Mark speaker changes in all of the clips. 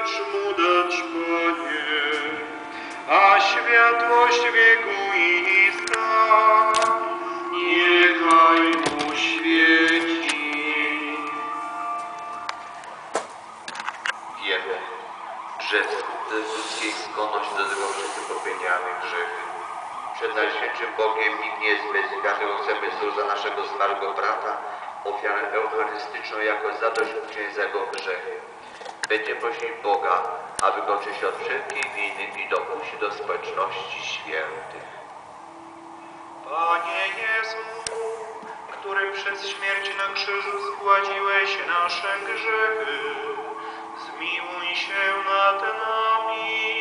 Speaker 1: racz mu dać, Panie, a światłość wieku i niska niechaj mu świeci.
Speaker 2: Wiemy, że wskutek ludzkiej skłonności do tego wszyscy popełniamy grzechy. Przed Najświętszym Bogiem nikt nie jest bez wiary, chcemy za naszego starego brata, ofiarę eucharystyczną jako zadośćuczynienie za jego grzechy. Będzie prosić Boga, aby go oczyścił od wszelkiej winy i dopuścił do społeczności świętych.
Speaker 1: Panie Jezu, który przez śmierć na krzyżu zgładziłeś nasze grzechy, zmiłuj się nad nami.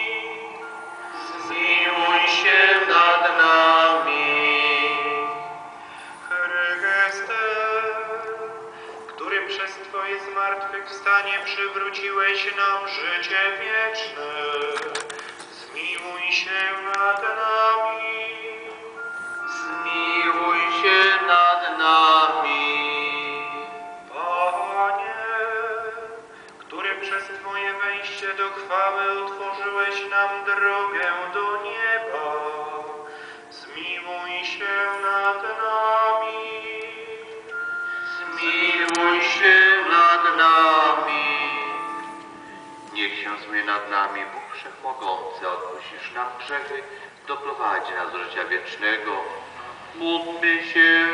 Speaker 1: Przez Twoje zmartwychwstanie przywróciłeś nam życie wieczne, zmiłuj się nad nami.
Speaker 2: Zmiłuj się nad nami.
Speaker 1: Panie, który przez Twoje wejście do chwały otworzyłeś nam drogę do nieba, zmiłuj się nad nami.
Speaker 2: Zmie nad nami Bóg Wszechmogący, odpuścisz nam grzechy, doprowadzi nas do życia wiecznego. Módlmy się.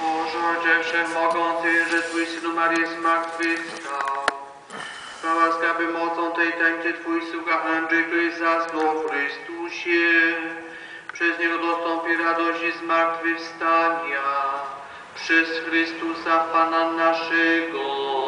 Speaker 2: Boże, Ojcze Wszechmogący, że Twój Syn umarł jest zmartwychwstał. Chwała łaskawy mocą tej tańczy Twój sługa Andrzej, który zasnął w Chrystusie. Przez Niego dostąpi radości zmartwychwstania. Przez Chrystusa Pana naszego.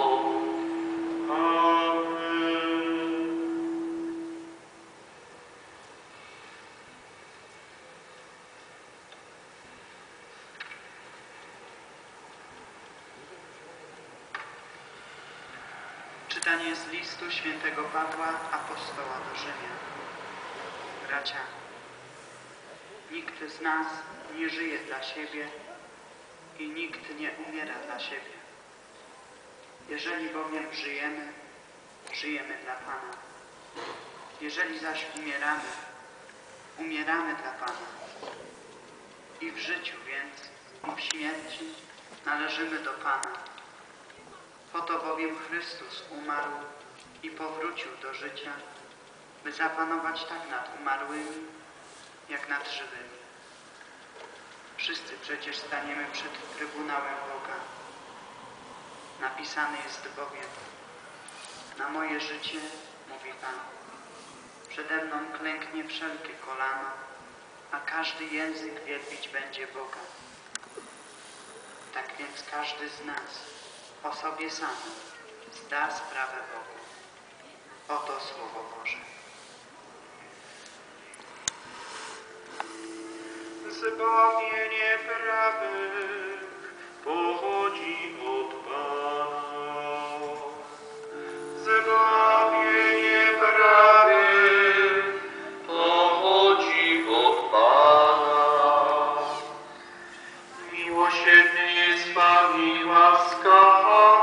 Speaker 3: Czytanie z listu świętego Pawła, apostoła do Rzymian. Bracia, nikt z nas nie żyje dla siebie i nikt nie umiera dla siebie. Jeżeli bowiem żyjemy, żyjemy dla Pana. Jeżeli zaś umieramy, umieramy dla Pana. I w życiu więc, i w śmierci należymy do Pana. Po to bowiem Chrystus umarł i powrócił do życia, by zapanować tak nad umarłymi, jak nad żywymi. Wszyscy przecież staniemy przed Trybunałem Boga. Napisane jest bowiem, na moje życie, mówi Pan, przede mną klęknie wszelkie kolano, a każdy język wielbić będzie Boga. Tak więc każdy z nas o sobie samym zda sprawę Bogu. Oto Słowo Boże.
Speaker 1: Zbawienie prawych pochodzi od Pana. nami łaska.